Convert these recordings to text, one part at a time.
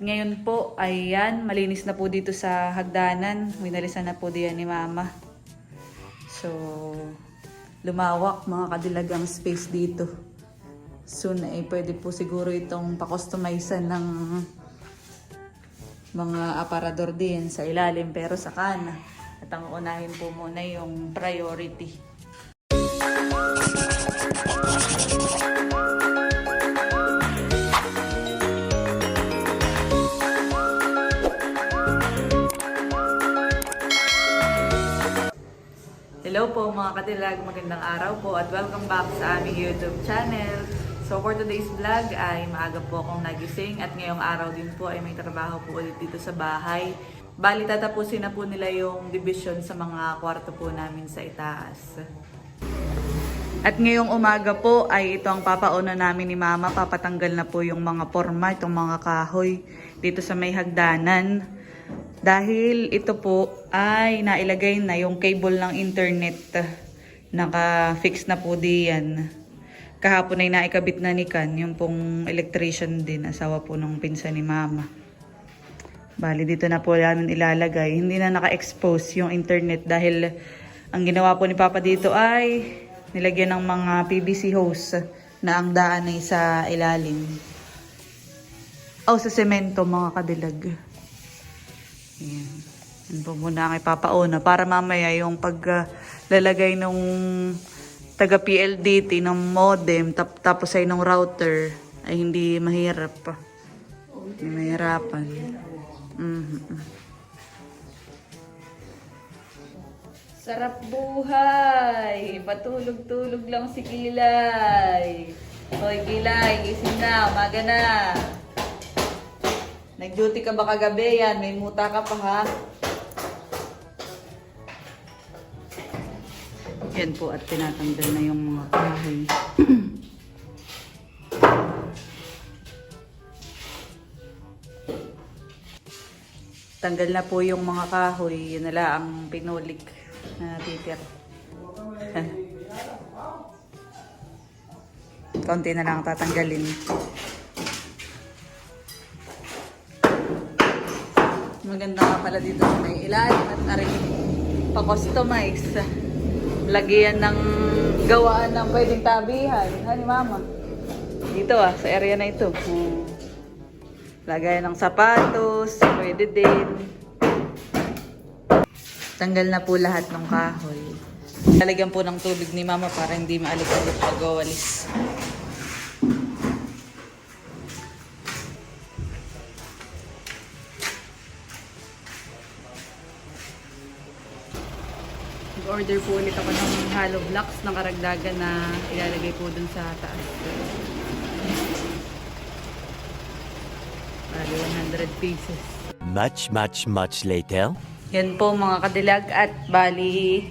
Ngayon po, ayan, malinis na po dito sa hagdanan. Winalisan na po diyan ni Mama. So, lumawak mga kadilag ang space dito. Soon ay pwede po siguro itong pakustomizean ng mga aparador din sa ilalim pero sa kana. At ang unahin po muna yung priority. Hello po mga katilag, magandang araw po at welcome back sa aming YouTube channel. So for today's vlog ay maaga po akong nagising at ngayong araw din po ay may trabaho po ulit dito sa bahay. Bali tatapusin na po nila yung division sa mga kwarto po namin sa itaas. At ngayong umaga po ay ito ang papauna namin ni Mama. Papatanggal na po yung mga forma, itong mga kahoy dito sa may hagdanan. Dahil ito po ay nailagay na yung cable ng internet. Naka-fix na po diyan. Kahapon ay naikabit na ni Kan, yung pong electrician din, asawa po ng pinsan ni Mama. Bali, dito na po namin ilalagay. Hindi na naka-expose yung internet dahil ang ginawa po ni Papa dito ay nilagyan ng mga PVC hose na ang daan ay sa ilalim. O sa semento mga kadilag. Ayan. Yan po muna ang ipapauna para mamaya yung paglalagay nung taga PLDT ng modem tap, tapos ay nung router ay hindi mahirap. Hindi mahirapan. Mhm. Sarap buhay! Patulog-tulog lang si Kilay. Hoy Kilay, gising na, umaga na. Nag-duty ka ba kagabi yan? May muta ka pa ha? Yan po at tinatanggal na yung mga kahoy. Tanggal na po yung mga kahoy. Yun na lang ang pinulik na natitira. Konti na lang tatanggalin. Maganda nga pala dito sa may ilalim at aring pa-customize. Lagyan ng gawaan ng pwedeng tabihan. Hani mama? Dito ah, sa area na ito. Hmm. Lagay ng sapatos, pwede din. Tanggal na po lahat ng kahoy. Lalagyan po ng tubig ni mama para hindi maalog-alog pag Nag-order po ulit ako ng hollow blocks ng karagdagan na ilalagay po dun sa taas. Bali, 100 pieces. Much, much, much later. Yan po mga kadilag at bali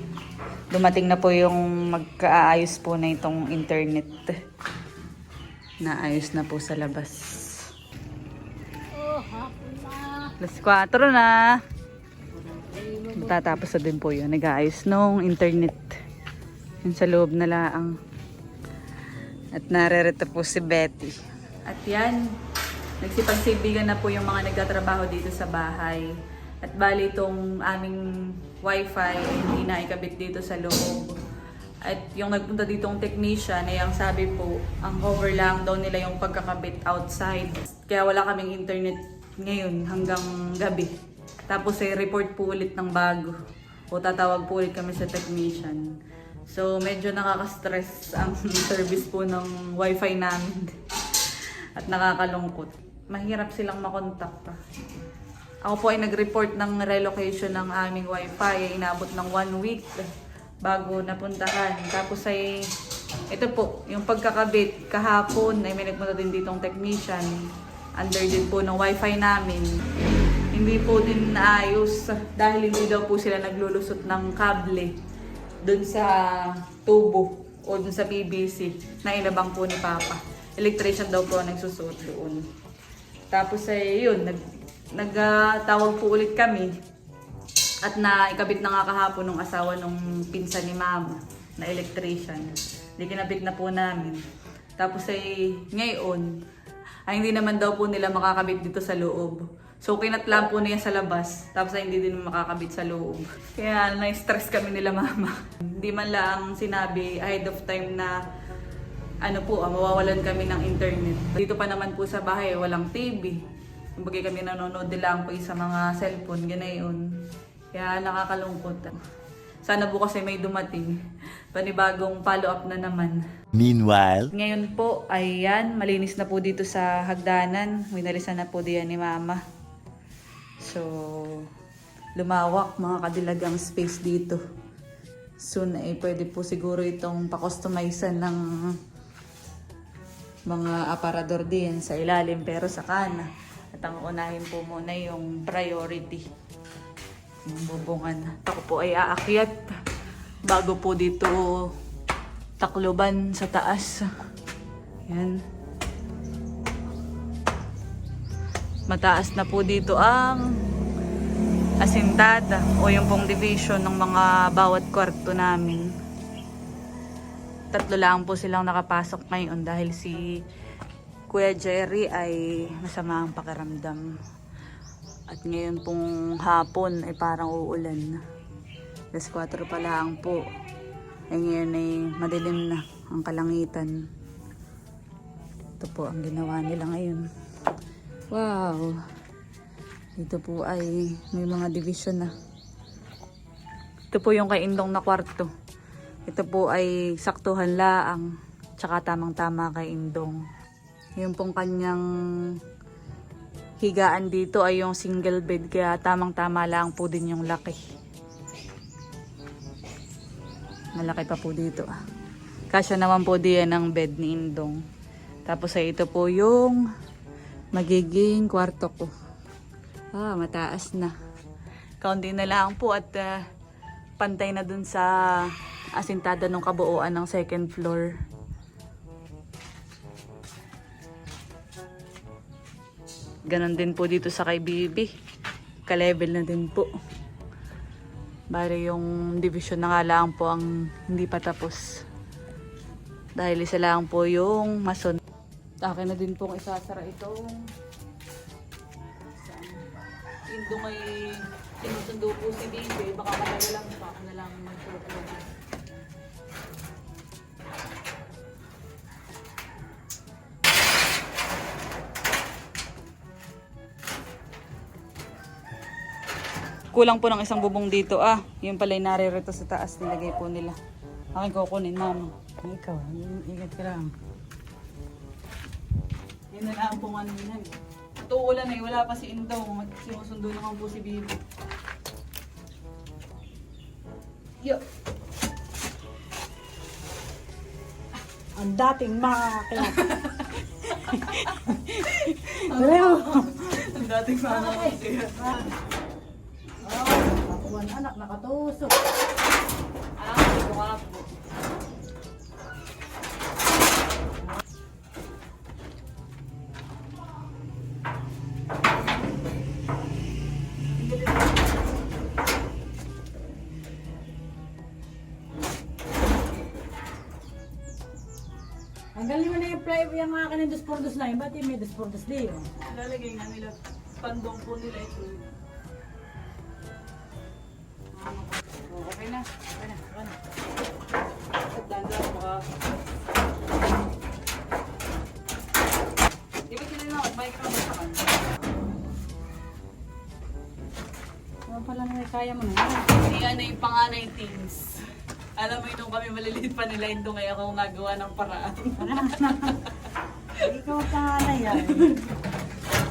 dumating na po yung magkaayos po na itong internet. Naayos na po sa labas. Alas 4 na. Matatapos na din po yun. Nag-aayos nung internet. Yun sa loob na laang. At narerito po si Betty. At yan, nagsipagsibigan na po yung mga nagtatrabaho dito sa bahay. At bali itong aming wifi ay hindi na ikabit dito sa loob. At yung nagpunta ditong technician ay ang sabi po, ang cover lang daw nila yung pagkakabit outside. Kaya wala kaming internet ngayon hanggang gabi. Tapos ay report po ulit ng bago. O tatawag po ulit kami sa technician. So medyo nakaka-stress ang service po ng wifi namin. At nakakalungkot. Mahirap silang makontak pa. Ako po ay nag-report ng relocation ng aming wifi. Ay inabot ng one week bago napuntahan. Tapos ay, ito po, yung pagkakabit kahapon ay may nagpunta din ditong technician. Under din po ng wifi namin. Hindi po din naayos dahil hindi daw po sila naglulusot ng kable dun sa tubo o dun sa PVC na inabang po ni Papa. Electrician daw po ang nagsusuot doon. Tapos ay yun, nag, nagtawag po ulit kami at na ikabit na nga kahapon ng asawa nung pinsan ni Mama na electrician. Hindi kinabit na po namin. Tapos ay ngayon, Ay, hindi naman daw po nila makakabit dito sa loob. So, kinatlan po niya sa labas. Tapos ay hindi din makakabit sa loob. Kaya na-stress kami nila mama. Hindi man lang sinabi ahead of time na ano po, ah, mawawalan kami ng internet. Dito pa naman po sa bahay, walang TV. Kumbaga kami nanonood lang po sa mga cellphone, ganayon. Kaya nakakalungkot. Sana po kasi may dumating. Panibagong follow-up na naman. Meanwhile, Ngayon po, ayan, malinis na po dito sa hagdanan. Winalisan na po diyan ni Mama. So, lumawak mga kadilagang space dito. Soon ay pwede po siguro itong pakustomizean ng mga aparador din sa ilalim pero sa kana. At ang unahin po muna yung priority. Yung bubungan. Ako po ay aakyat bago po dito takloban sa taas. Yan. Mataas na po dito ang asintada o yung pong division ng mga bawat kwarto namin. Tatlo lang po silang nakapasok ngayon dahil si Kuya Jerry ay masama ang pakiramdam. At ngayon pong hapon ay parang uulan. Alas 4 pa lang po. Ay ngayon ay madilim na ang kalangitan. Ito po ang ginawa nila ngayon. Wow! Dito po ay may mga division na. Ito po yung kay Indong na kwarto. Ito po ay saktuhan laang. Tsaka tamang-tama kay Indong. Yung pong kanyang higaan dito ay yung single bed. Kaya tamang-tama lang po din yung laki. Malaki pa po dito. ah. Kasya naman po diyan ang bed ni Indong. Tapos ay ito po yung magiging kwarto ko. Ah, mataas na. Kaunti na lang po at ah, pantay na dun sa asintada ng kabuuan ng second floor. Ganon din po dito sa kay Bibi. Ka-level na din po. Bari yung division na nga lang po ang hindi pa tapos. Dahil isa lang po yung mason. Akin na din pong isasara itong? Indo may sinusundo po si Bibi. Baka matagal lang pa ako na lang magsusundo. Kulang po ng isang bubong dito ah. Yung pala yung naririto sa taas nilagay po nila. Akin kukunin mama. Ikaw, ingat ka lang. Yun na lang pong ano yan. Ito ulan eh, wala pa si Indong. Sinusundo naman po si Bibi. Yo. Ang dating kaya. Pareho. Ang dating ko siya. Oh, kakuha ng anak, nakatusok. Ah, ito nga po. Ang galing mo na yung play, yung mga kanin dos por dos na yun. Ba't yung may dos por dos di yun? Lalagay nga nila. Pandong po nila ito. Oh, okay na. Okay na. Okay na. At dandan baka... Di ba sila na microphone sa kanya? Ano pala na kaya mo na. Si ano yung panganay teens. Alam mo nung kami maliliit pa nila, hindi kaya ako gumagawa ng paraan. Ikaw ang pangalan yan.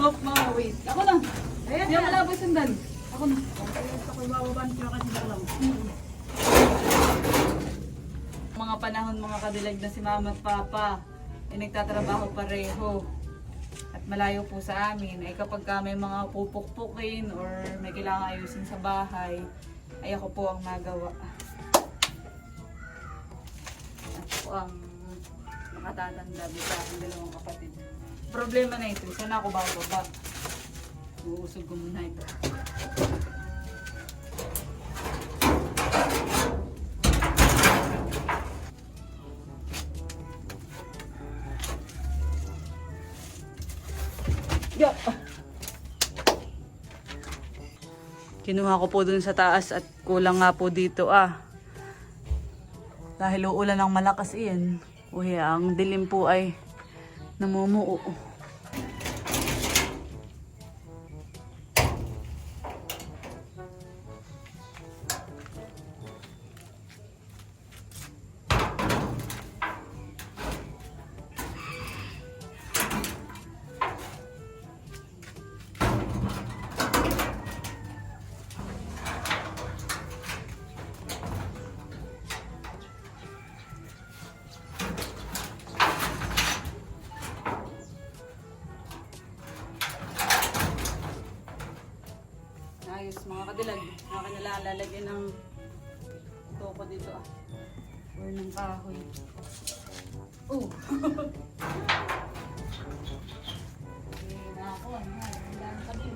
Hop, mga wait. Ako lang. Ayan Hindi ako malabo sundan. Ako na. Ako yung bababaan ko kasi lang. Mga panahon, mga kadilag na si mama at papa, ay nagtatrabaho pareho. At malayo po sa amin. Ay kapag ka may mga pupukpukin or may kailangan ayusin sa bahay, ay ako po ang magawa. Ako ang nakatatanda sa aking dalawang kapatid. Problema na ito, sana ako bababa. Uusog ko muna ito. Yo. Kinuha ko po dun sa taas at kulang nga po dito ah. Dahil uulan ng malakas iyan. Uy, ang dilim po ay namumuo. Lalagyan ng toko dito ah. Or ng kahoy. Oh! Eh, na ano, wala na kami.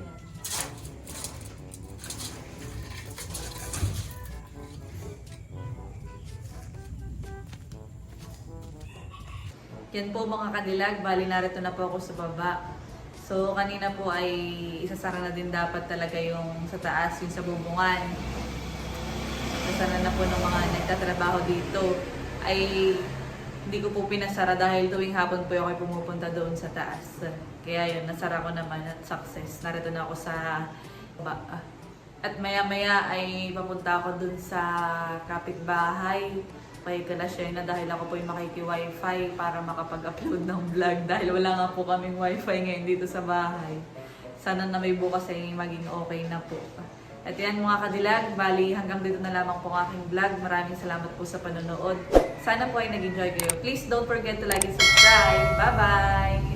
Yan po mga kadilag, bali narito na po ako sa baba. So kanina po ay isasara na din dapat talaga yung sa taas, yung sa bubungan. Isasara na po ng mga nagtatrabaho dito. Ay hindi ko po pinasara dahil tuwing hapon po ako pumupunta doon sa taas. Kaya yun, nasara ko naman at success. Narito na ako sa baba. At maya-maya ay papunta ako dun sa kapitbahay kay Kalashay na dahil ako po yung makiki-wifi para makapag-upload ng vlog dahil wala nga po kaming wifi ngayon dito sa bahay. Sana na may bukas ay maging okay na po. At yan mga kadilag, bali hanggang dito na lamang po ang aking vlog. Maraming salamat po sa panonood. Sana po ay nag-enjoy kayo. Please don't forget to like and subscribe. Bye-bye!